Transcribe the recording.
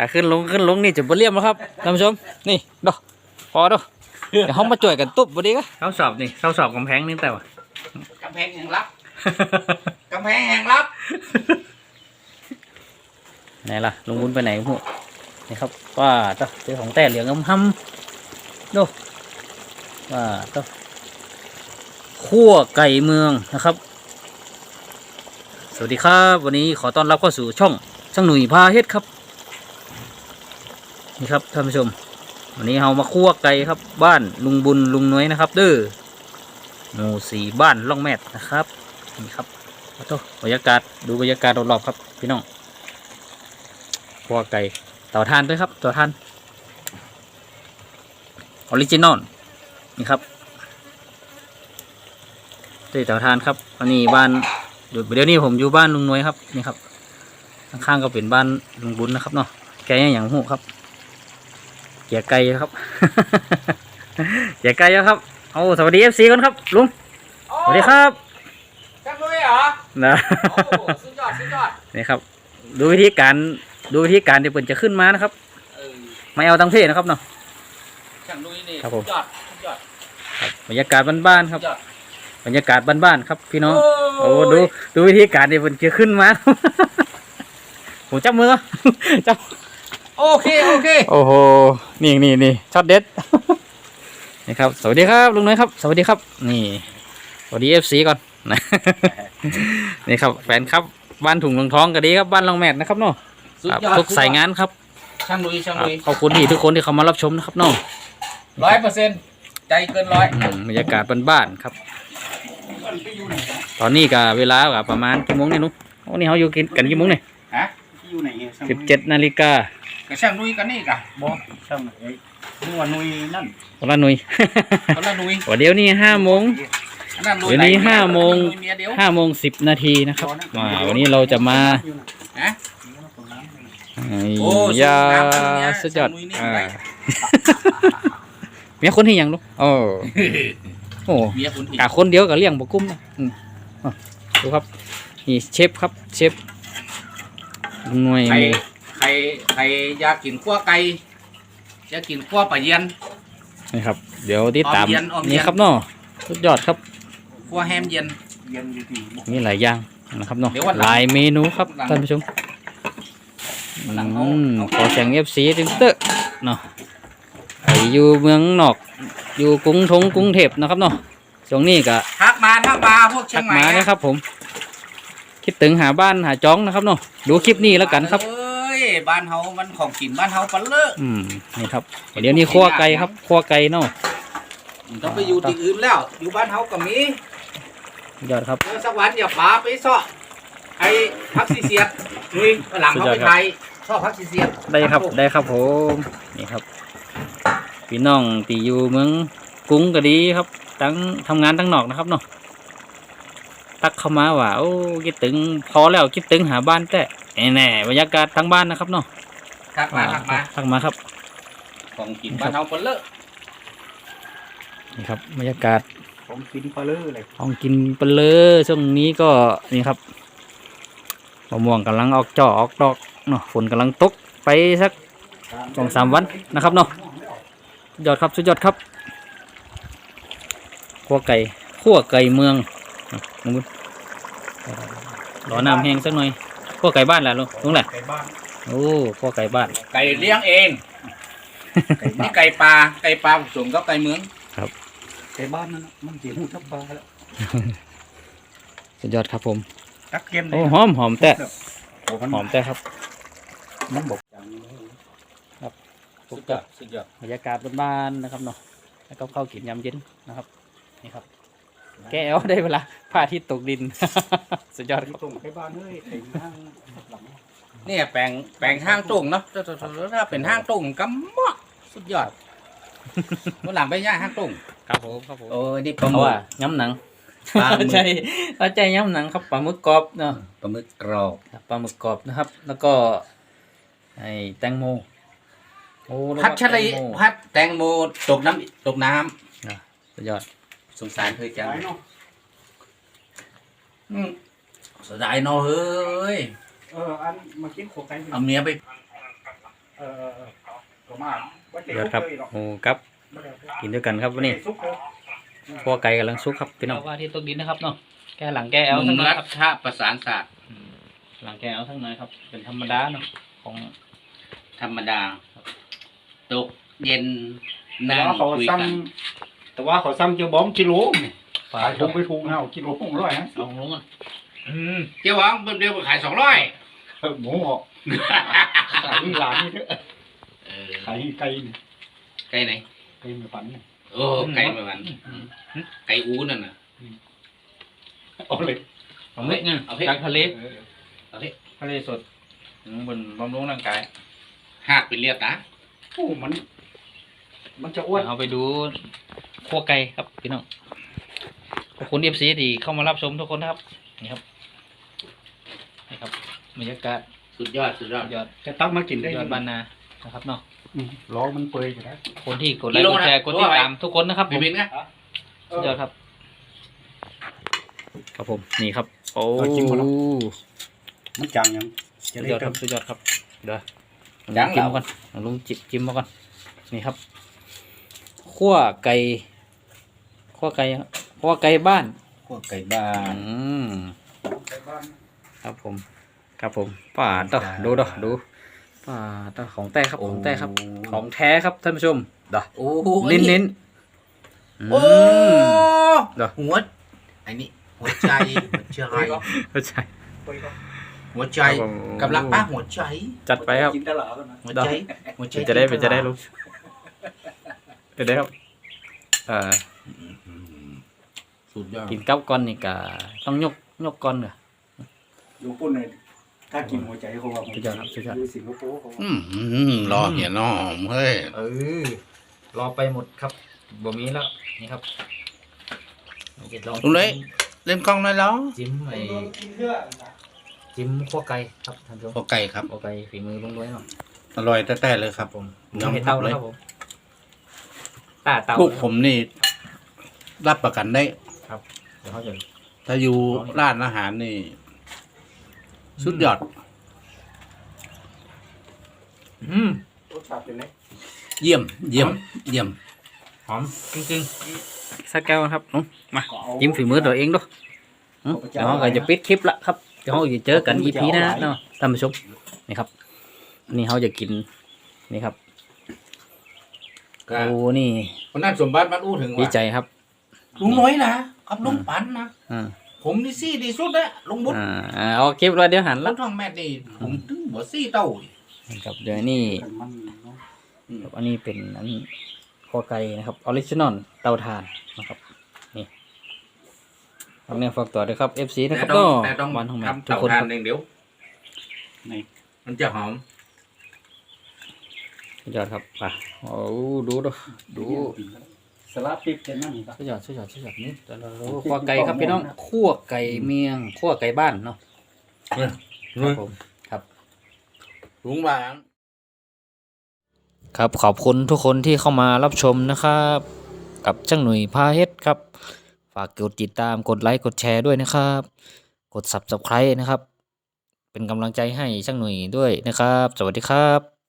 กาขึ้นลงขึ้นลงนี่จะบ่เลี่ยมแล้วครับท่านผู้ชมนี่ดอกพอดอกเดี๋ยวเขามาจ่วยกันตุ๊บบ่ดีก็เขาสอบนี่เขาสอบกำแพงนี่แต่ว่ากำแพงแห่งลับกำแพงแห่งลับไหนล่ะลุงบุญไปไหนพวกนี่ครับว่าต้อเจอของแต่เหลืองอำหำดูว่าต้อขั้วไก่เมืองนะครับ สวัสดีครับ วันนี้ขอต้อนรับเข้าสู่ช่องช่างหนุ่ยพาเฮ็ดครับ นี่ครับท่านผู้ชม วันนี้เรามาคั่วไก่ครับ บ้านลุงบุญลุงน้อยนะครับ เด้อหมู่สี่บ้านล่องแมดนะครับนี่ครับขอโทษบรรยากาศดูบรรยากาศรอบๆครับ พี่น้องคั่วไก่เต่าทานด้วยครับเต่าทานออริจินอลนี่ครับด้วยเต่าทานครับอันนี้บ้านอยู่เดี๋ยวนี้ผมอยู่บ้านลุงน้อยครับนี่ครับข้างๆก็เป็นบ้านลุงบุญนะครับเนาะแกยังอย่างหูครับ แกะไก่ครับแกะไก่แล้วครับเอาสวัสดีเอฟซีก่อนครับลุงสวัสดีครับจังเลยเหรอนะโอ้สุดยอดสุดยอดนี่ครับ ดูวิธีการดูวิธีการที่เปิ่นจะขึ้นมานะครับเออไม่เอาตังเพศนะครับเนาะช่างนุ้ยนี่ครับผมสุดยอดสุดยอดบรรยากาศบ้านๆครับสุดยอดบรรยากาศบ้านๆครับ พี่น้องโอ้โอ้ดูดูวิธีการที่เปิ่นจะขึ้นมาผมจับมือจับ โอเคโอเค โอ้โห นี่นี่นี่ช็อตเด็ด นี่ครับ สวัสดีครับลุงน้อยครับ สวัสดีครับ นี่สวัสดีเอฟซีก่อนนะนี่ครับแฟนครับบ้านถุงลงท้องก็ดีครับบ้านลองแมทนะครับเนาะสุดครับยอดทุกสายงานครับช่างนุ้ยช่างครับนุ้ยขอบคุณที่ทุกคนที่เข้ามารับชมนะครับเนาะร้อยเปอร์เซ็นต์ใจเกินร้อยอืมบรรยากาศบ้านๆครับ ตอนนี้ก็เวลาก็ประมาณกี่โมงเนี่ยนุ๊กวันนี้เขาอยู่กินกันกี่โมงเนี่ยฮะอยู่ไหนเนี่ยช่างสิบเจ็ดนาฬิกา กับช่างนุ้ยกันนี่กะบอช่างไหนเอ้ยนัวนุยนั่นวันละหน่วยคนละนุ้ยวันเดี๋ยวนี้ห้าโมง อันนั้นนุ้ยเดี๋ยวนี้ไห้าโมง นุ้ยเมียเดียวห้าโมงสิบนาทีนะครับมาวันนี้เราจะมาฮะไอ้โอ้ยาสูบน้ำกันเนี่ยสุดยอดสมุยนี่อ่าไปเมียคนที่ยังลูกโอ้โหเมียคุณอีกกะคนเดียวกับเลี้ยงบกุ้มนะอืมอะดูครับนี่เชฟครับเชฟหน่วย ใครใครใครอยากกินขั้วไก่อยากกินขั้วปลาเยียนนี่ครับ เดี๋ยวติดตาม ออมเย็นออมเย็น นี่ครับเนาะสุดยอดครับ ขั้วแฮมเย็น เย็นอยู่ที่มีหลายอย่างนะครับเนาะเดี๋ยววันหลังหลายเมนูครับวันหลังท่านผู้ชมวันหลังเอาอืมเอา ขอเสียงเอฟซีตึงเตอร์เนาะไออยู่เมืองนอก อยู่กรุงทงกรุงเทพนะครับเนาะช่วงนี้ก็ทักมาทักมาพวกเชีทัยกงใหม่มานะครับผม คิดถึงหาบ้านหาจ้องนะครับเนาะดูคลิปนี้แล้วกันครับ เอ้ย บ้านเฮามันของกินบ้านเฮาปลาเลอะอืมนี่ครับเดี๋ยวนี้คั่วไก่ครับคั่วไก่เนาะต้องไปอยู่ที่อื่นแล้ว อยู่บ้านเฮาก็มีสุดยอดครับเออสักวันอย่าป๋าไปเซาะไอ้พักซีเซียดนุ้ยหลังสุดเขายอดไปครับไทยชอบพักซีเซียดได้ครับได้ครับผมนี่ครับพี่น้องตีอยู่เมืองกรุงก็ดีครับทั้งทำงานทั้งนอกนะครับเนาะทักเข้ามาว่าโอ้คิดถึงพอแล้วคิดถึงหาบ้านแต่ แน่ๆบรรยากาศทั้งบ้านนะครับเนาะทักมาทักมาทักมาครับ ของกินบ้านเฮาปลาเลอะนี่ครับบรรยากาศผมกินปลาเลือเลยของกินเปลือช่วงนี้ก็นี่ครับมะม่วงกำลังออกจ่อออกดอกเนาะฝนกำลังตกไปสักสองสามวันนะครับเนาะสุดยอดครับสุดยอดครับขัวไก่ขัวไก่เมืองอะลุงบุญรอน้ำแห้งสักหน่อย ขัวไก่บ้านแหละลุงลุงแหละไก่บ้านโอ้ขัวไก่บ้าน ไก่เลี้ยงเองไก่บ้านี่นไก่ปลาไก่ปลาผสมกับไก่เมืองไก่บ้านนั่นน่ะมันเสียหูทับปลาแล้วสุดยอดครับผมตักเกมเลโอ้ยหอมหอมแต่โอ้มันหอมแต่ครับมันบอกจังสุดยอดสุดยอด บรรยากาศบ้านๆนะครับเนาะแล้วก็เข้าวกินยำเย็นนะครับนี่ครับ แก้วได้เวลาพระอาทิตย์ตกดิน สุดยอดครับส่งไก่บ้านเฮ้ยไก่ห้างหลังเนี่ยแปลงแปลงห้างตุ่งเนาะถ้าถ้าถ้าถ้าเป็นห้างตุ่งก็เหมาะสุดยอดวันหลังไปย่างห้างตุ่งครับผมครับผมโอ้ยนี่ปลาหเพมึราะกว่าย้ำหนังปลาหมึกใช่เข้าใจย้ำหนังครับปลาหมึกกรอบเนาะปลาหมึกกรอบครับปลาหมึกกรอบนะครับ แล้วก็ไอ้แตงโมโอ้แล้วก็พัชรีแตงโมพัดแตงโมตกน้ำตกน้สุดยอดำ สงสารเคยจังไก่เนาะอืมเสียดายเนาะเฮ้ย เอออันมากินโขกไก่เอาเมียไปเออเออเออก็มาว่าจะเดี๋ยวครับเลยหรอกหมูกับกินด้วยกันครับวันนี้ซุกเลยพวกไก่กำลังซุกครับพี่น้องว่าที่ตกดินนะครับเนาะแกหลังแกแอลมุทั้งมนั้นรัครับฐประสานศาสตร์อืมหลังแกแอลทั้งนั้นครับ เป็นธรรมดาเนาะของธรรมดา ตกเย็นแต่นั่งว่าเขาคุยซ้กันำ แต่ว่าเขาซ้ำเจียวบอมกิโลปลาขายถูกไปถูกเอากิโลหกร้อยฮะเอาลงอะอืมเจ้าหวังเบิ่มเดียวขายสองร้อยเออหมูออกขายที่ร้านนี่เถอะเออขายไก่นี่ไก่ไหนไก่ไม่ฝันนี่โอ้ไก่ประมาณไก่อูนั่นน่ะเอาเลยเอาเล็กเนี่ยเอาเผ็ดจากทะเลเออเอาเฮ้ยทะเลสดอืมบนบำรุงร่างกายหากเป็นเลียดนะโอ้มัน มันจะอ้วนเอาไปดู ขั้วไก่ครับพี่น้องขอบคุณเอฟซีที่เข้ามารับชมทุกคนนะครับนี่ครับนี่ครับบรรยากาศสุดยอดสุดยอดยอดจะตักมากินได้ยอดบานนานะครับเนาะอืมล้อมันเปื่อยอยู่แล้วคนที่กดไลค์กดแชร์กดติดตามทุกคนนะครับผไม่มเป็นไงสุดยอดครับ ครับผมนี่ครับ โอ้เอาจิ้มก่อนเนอะมันจางยังสุดยอดครับสุดยอดครับเดี๋ยวยังจิ้มเหรอมาก่อนเอาลุงจิบจิ้มมาก่อนนี่ครับขั้วไก่ ขั้วไก่ครับขั้วไก่บ้านพวกไก่บ้าอืนมครับผม ครับผมป่าต่อดูดอดูป่าต่อของแท้ครับของแท้ครับ ของแท้ครับท่านผู้ชมดอโอ้โหเน้นเน้นๆโอ้อืมเหรอหัวไอ้นี่หัวใจหัวใจเข้าใจเปื่อยก็หัวใจครับผมกำลังป้าหัวใจ จัดไปครับกินตลาดแล้วนะหัวใจหัวใจเป็นจะได้เป็นจะได้รู้เป็นได้ครับเอ่อ สุดยอดกินกับก้อนนี่ก็ต้องยกยกก้อนเหรอดูปุ่นเลยถ้ากินหัวใจเขาว่าสุดยอดครับสุดยอดดูสิงคโปร์เขาว่าอืมรอเหียน้อมเฮ้ยเออรอไปหมดครับบ่มีแล้วนี่ครับจะลองลุงเลยเล่นกล้องหน่อยแล้วจิ้มไอ้จิ้มขั้วไก่ครับท่านผู้ชมพวกไก่ครับขั้วไก่ฝีมือลุงด้วยเนาะอร่อยแท้ๆเลยครับ ผมยอมเห็นครัเตาบแล้เลวยครับผมตาเตาพวกผมนี่ รับประกันได้ เดี๋ยวเขาจะถ้าอยู่ร้านอาหารนี่ สุดยอด อืมรสชาติเป็นไงเยี่ยม เยี่ยม เยี่ยม หอมจริงๆสักแก้วนะครับน้องมาก็เอาจิ้มฝีมือตัวเองด้วยอืมเดี๋ยวเราก็จะปิดคลิปละครับเดี๋ยวเราจะเจอกัน EP หนะเนาะท่านผู้ชมนี่ครับ นี่เขาจะกินนี่ครับก็โอ้นี่คนนั้นสมบัติมันอู้ถึงดีว่าใจครับ ลุงน้อยนะ กับลุงปันนะอ่าผมนี่ซี่ดีสุดเลยลุงบุญอ่าเอาคลิปแล้วเดี๋ยวหันลุละงทองแม่นี่ผมถึงหัวซี่เต้าครับเดี๋ยวนี่มันเนาะครับอันนี้เป็นอันคอไก่นะครับออริจินอลเตาถ่านนะครับนี่ครับเนี่ยฝากต่อด้วยครับ FC นะครับแต่ต้ก็องแต่ต้องวันของแม่ทำทุกเตาคนทาคนรับหนึ่งเดี๋ยว ในมันจะหอมสุดยอดครับป่ะโอ้ดูดูดู สลัดปิ๊บเป็นนั่นนี่ครับ สุดยอดสุดยอดสุดยอดนี่แต่ละโลคั่วไก่ครับพี่น้องคั่วไก่เมียงคั่วไก่บ้านเนาะครับผมครับลุงหวางครับขอบคุณทุกคนที่เข้ามารับชมนะครับ กับช่างหนุ่ยพาเฮ็ดครับ ฝากกดติดตามกดไลค์กดแชร์ด้วยนะครับ กด subscribe นะครับ เป็นกำลังใจให้ช่างหนุ่ยด้วยนะครับ สวัสดีครับ